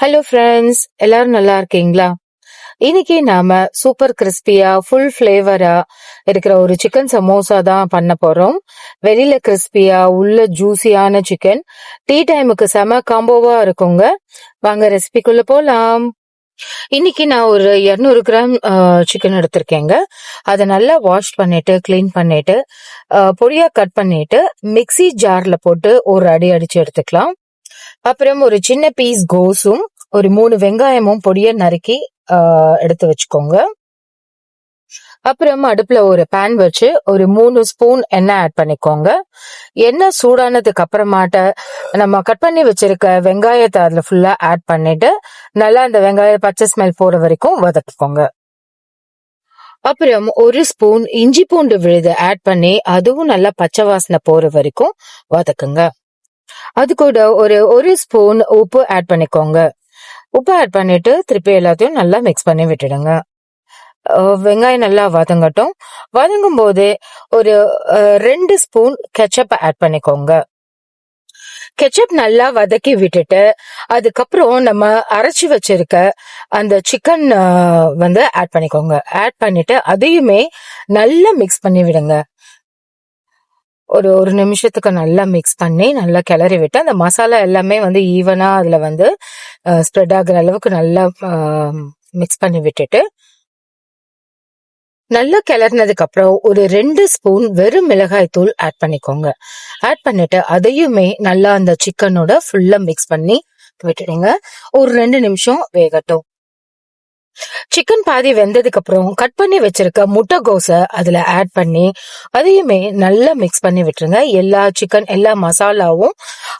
Hello friends எல்லாரும் நல்லா இருக்கீங்களா? இன்னைக்கு நாம சூப்பர் கிறிஸ்பியா ஃபுல் ஃபிளேவரா இருக்கிற ஒரு சிக்கன் சமோசா தான் பண்ண போறோம். வெளியில கிறிஸ்பியா உள்ள ஜூசியான சிக்கன் டீ டைமுக்கு செம காம்போவா இருக்குங்க. வாங்க ரெசிபிக்குள்ள போலாம். இன்னைக்கு நான் ஒரு 200 கிராம் சிக்கன் எடுத்திருக்கேங்க. அதை நல்லா வாஷ் பண்ணிட்டு கிளீன் பண்ணிட்டு பொடியா கட் பண்ணிட்டு மிக்ஸி ஜார்ல போட்டு ஒரு அடி அடிச்சு எடுத்துக்கலாம். அப்புறம் ஒரு சின்ன பீஸ் கோஸும் ஒரு மூணு வெங்காயமும் பொடியை நறுக்கி ஆஹ், எடுத்து வச்சுக்கோங்க. அப்புறம் அடுப்புல ஒரு பேன் வச்சு ஒரு மூணு ஸ்பூன் எண்ணெய் ஆட் பண்ணிக்கோங்க. எண்ணெய் சூடானதுக்கு அப்புறமாட்ட நம்ம கட் பண்ணி வச்சிருக்க வெங்காயத்தை அதுல ஃபுல்லா ஆட் பண்ணிட்டு நல்லா அந்த வெங்காய பச்சை ஸ்மெல் போற வரைக்கும் வதக்கிக்கோங்க. அப்புறம் ஒரு ஸ்பூன் இஞ்சி பூண்டு விழுது ஆட் பண்ணி அதுவும் நல்லா பச்சை வாசனை போற வரைக்கும் வதக்குங்க. அது கூட ஒரு ஒரு ஸ்பூன் உப்பு ஆட் பண்ணிக்கோங்க. உப்பு ஆட் பண்ணிட்டு திருப்பி எல்லாத்தையும் நல்லா மிக்ஸ் பண்ணி விட்டுடுங்க. வெங்காயம் நல்லா வதங்கட்டும். வதங்கும் போது ஒரு ரெண்டு ஸ்பூன் கெச்சப் ஆட் பண்ணிக்கோங்க. கெச்சப் நல்லா வதக்கி விட்டுட்டு அதுக்கப்புறம் நம்ம அரைச்சி வச்சிருக்க அந்த சிக்கன் வந்து ஆட் பண்ணிக்கோங்க. ஆட் பண்ணிட்டு அதையுமே நல்லா மிக்ஸ் பண்ணி விடுங்க. ஒரு ஒரு நிமிஷத்துக்கு நல்லா மிக்ஸ் பண்ணி நல்லா கிளறி விட்டு அந்த மசாலா எல்லாமே வந்து ஈவனாக அதில் வந்து ஸ்ப்ரெட் ஆகுற அளவுக்கு நல்லா மிக்ஸ் பண்ணி விட்டுட்டு நல்லா கிளறினதுக்கு அப்புறம் ஒரு ரெண்டு ஸ்பூன் வெறும் மிளகாய் தூள் ஆட் பண்ணிக்கோங்க. ஆட் பண்ணிட்டு அதையுமே நல்லா அந்த சிக்கனோட ஃபுல்லா மிக்ஸ் பண்ணி விட்டுடுங்க. ஒரு ரெண்டு நிமிஷம் வேகட்டும். சிக்கன் பாதி வெந்ததுக்கு அப்புறம் கட் பண்ணி வச்சிருக்க முட்டை கோஸை அதுல ஆட் பண்ணி அதையுமே நல்லா மிக்ஸ் பண்ணி விட்டுருங்க. எல்லா சிக்கன் எல்லா மசாலாவும்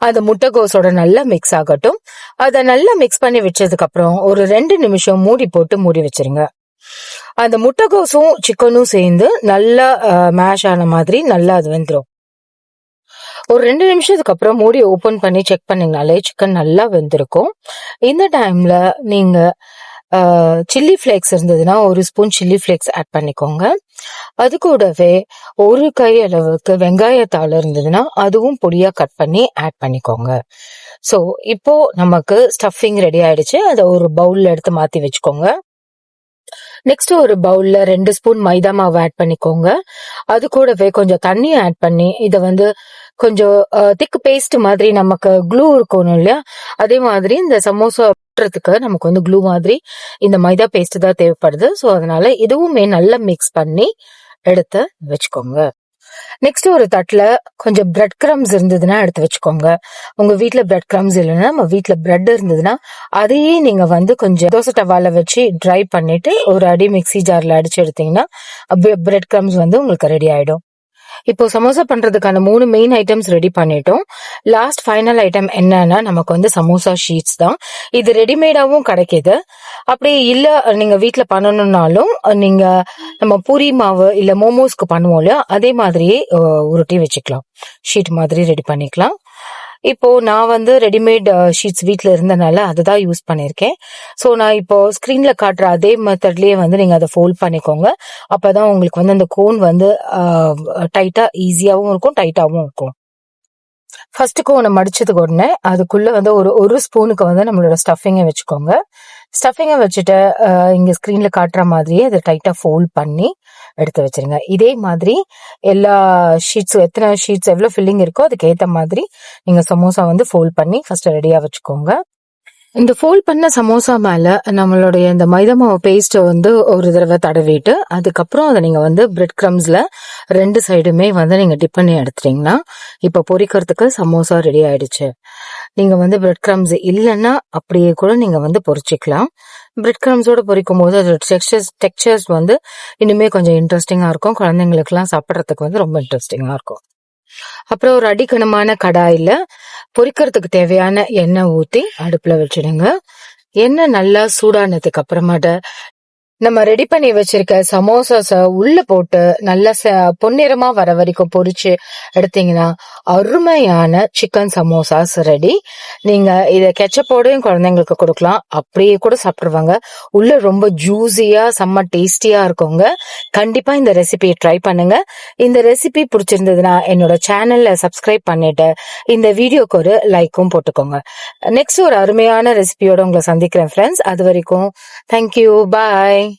அந்த முட்டை கோஸோட நல்லா மிக்ஸ் ஆகட்டும். அதை நல்லா மிக்ஸ் பண்ணி வச்சதுக்கு அப்புறம் ஒரு ரெண்டு நிமிஷம் மூடி போட்டு மூடி வச்சிருங்க. அந்த முட்டைகோஸும் சிக்கனும் சேர்ந்து நல்லா மேஷ் ஆன மாதிரி நல்லா அது வெந்துடும் ஒரு ரெண்டு நிமிஷத்துக்கு அப்புறம் மூடி ஓபன் பண்ணி செக் பண்ணீங்கனாலே சிக்கன் நல்லா வெந்திருக்கும். இந்த டைம்ல நீங்க சில்லி ஃப்ளேக்ஸ் இருந்ததுன்னா ஒரு ஸ்பூன் சில்லி ஃப்ளேக்ஸ் ஆட் பண்ணிக்கோங்க. அது கூடவே ஒரு கை அளவுக்கு வெங்காயத்தாள் இருந்ததுன்னா அதுவும் பொடியா கட் பண்ணி ஆட் பண்ணிக்கோங்க. ஸோ இப்போ நமக்கு ஸ்டஃபிங் ரெடி ஆயிடுச்சு. அதை ஒரு பவுல்ல எடுத்து மாத்தி வச்சுக்கோங்க. நெக்ஸ்ட் ஒரு பவுல்ல ரெண்டு ஸ்பூன் மைதா மாவு ஆட் பண்ணிக்கோங்க. அது கூடவே கொஞ்சம் தண்ணி ஆட் பண்ணி இதை வந்து கொஞ்சம் திக் பேஸ்ட் மாதிரி நமக்கு க்ளூ இருக்கணும் இல்லையா? அதே மாதிரி இந்த சமோசா ஒட்டுறதுக்கு நமக்கு வந்து க்ளூ மாதிரி இந்த மைதா பேஸ்ட் தான் தேவைப்படுது. ஸோ அதனால இதுவுமே நல்லா மிக்ஸ் பண்ணி எடுத்து வச்சுக்கோங்க. நெக்ஸ்ட் ஒரு தட்டில் கொஞ்சம் பிரெட் கிரம்ஸ் இருந்ததுன்னா எடுத்து வச்சுக்கோங்க. உங்க வீட்டில் பிரெட் கிரம்ஸ் இல்லைன்னா நம்ம வீட்டில் பிரெட் இருந்ததுன்னா அதையே நீங்க வந்து கொஞ்சம் தோசை டவால வச்சு ட்ரை பண்ணிட்டு ஒரு அடி மிக்ஸி ஜார்ல அடிச்சு எடுத்தீங்கன்னா பிரெட் கிரம்ஸ் வந்து உங்களுக்கு ரெடி ஆயிடும். இப்போ சமோசா பண்றதுக்கான மூணு மெயின் ஐட்டம்ஸ் ரெடி பண்ணிட்டோம். லாஸ்ட் ஃபைனல் ஐட்டம் என்னன்னா நமக்கு வந்து சமோசா ஷீட்ஸ் தான். இது ரெடிமேடாவும் கிடைக்குது. அப்படி இல்ல நீங்க வீட்ல பண்ணணும்னாலும் நீங்க நம்ம பூரி மாவு இல்ல மோமோஸ்க்கு பண்ணுவோம் இல்லையா? அதே மாதிரியே உருட்டி வச்சுக்கலாம். ஷீட் மாதிரி ரெடி பண்ணிக்கலாம். இப்போ நான் வந்து ரெடிமேட் ஷீட்ஸ் வீட்டில் இருந்தனால அதுதான் யூஸ் பண்ணியிருக்கேன். ஸோ நான் இப்போ ஸ்க்ரீனில் காட்டுற அதே மெத்தட்லேயே வந்து நீங்கள் அதை ஃபோல்ட் பண்ணிக்கோங்க. அப்போ தான் உங்களுக்கு வந்து அந்த கோன் வந்து uh, டைட்டாக ஈஸியாகவும் இருக்கும் டைட்டாகவும் இருக்கும். ஃபர்ஸ்ட் கோனை மடிச்சதுக்கு உடனே அதுக்குள்ளே வந்து ஒரு ஒரு ஸ்பூனுக்கு வந்து நம்மளோட ஸ்டஃபிங்கை வச்சுக்கோங்க. ஸ்டஃபிங்கை வச்சுட்டு இங்கே ஸ்க்ரீனில் காட்டுற மாதிரியே அதை டைட்டாக ஃபோல்ட் பண்ணி எடுத்து வச்சிருங்க. இதே மாதிரி எல்லா ஷீட்ஸும் எத்தனை ஷீட்ஸ் எவ்வளோ ஃபில்லிங் இருக்கோ அதுக்கு மாதிரி நீங்கள் சமோசா வந்து ஃபோல்ட் பண்ணி ஃபஸ்ட்டு ரெடியாக வச்சுக்கோங்க. இந்த ஃபோல்ட் பண்ண சமோசா மேலே நம்மளுடைய இந்த மைதா மாவு பேஸ்ட்டை வந்து ஒரு தடவை தடவிட்டு அதுக்கப்புறம் அதை நீங்கள் வந்து பிரெட் க்ரம்ஸில் ரெண்டு சைடுமே வந்து நீங்கள் டிப் பண்ணி எடுத்துட்டீங்கன்னா இப்போ பொரிக்கிறதுக்கு சமோசா ரெடி ஆயிடுச்சு. நீங்க வந்து பிரெட் கிரம்ஸ் இல்லைன்னா அப்படியே கூட நீங்க வந்து பொறிச்சிக்கலாம். பிரெட் கிரம்ஸோட பொரிக்கும் போது அதோட டெக்ஸ்டர்ஸ் டெக்ஸ்டர்ஸ் வந்து இன்னுமே கொஞ்சம் இன்ட்ரெஸ்டிங்கா இருக்கும். குழந்தைங்களுக்குலாம் சாப்பிட்றதுக்கு வந்து ரொம்ப இன்ட்ரெஸ்டிங்கா இருக்கும். அப்புறம் ஒரு அடிக்கனமான கடாயில பொரிக்கிறதுக்கு தேவையான எண்ணெய் ஊற்றி அடுப்புல வச்சிடுங்க. எண்ணெய் நல்லா சூடானதுக்கு அப்புறமாட்ட நம்ம ரெடி பண்ணி வச்சிருக்க சமோசாஸ உள்ள போட்டு நல்லா ச- பொன்னிறமா வர வரைக்கும் பொரிச்சு எடுத்தீங்கன்னா அருமையான சிக்கன் சமோசாஸ் ரெடி நீங்க இதை கெச்சப்போடையும் குழந்தைங்களுக்கு கொடுக்கலாம். அப்படியே கூட சாப்பிடுவாங்க உள்ள ரொம்ப ஜூஸியா செம்ம டேஸ்டியா இருக்குங்க. கண்டிப்பா இந்த ரெசிபியை ட்ரை பண்ணுங்க. இந்த ரெசிபி பிடிச்சிருந்ததுன்னா என்னோட சேனல்ல சப்ஸ்கிரைப் பண்ணிட்டு இந்த வீடியோக்கு ஒரு லைக்கும் போட்டுக்கோங்க. நெக்ஸ்ட் ஒரு அருமையான ரெசிபியோட உங்களை சந்திக்கிறேன் ஃப்ரெண்ட்ஸ் அது வரைக்கும் தேங்க்யூ பாய்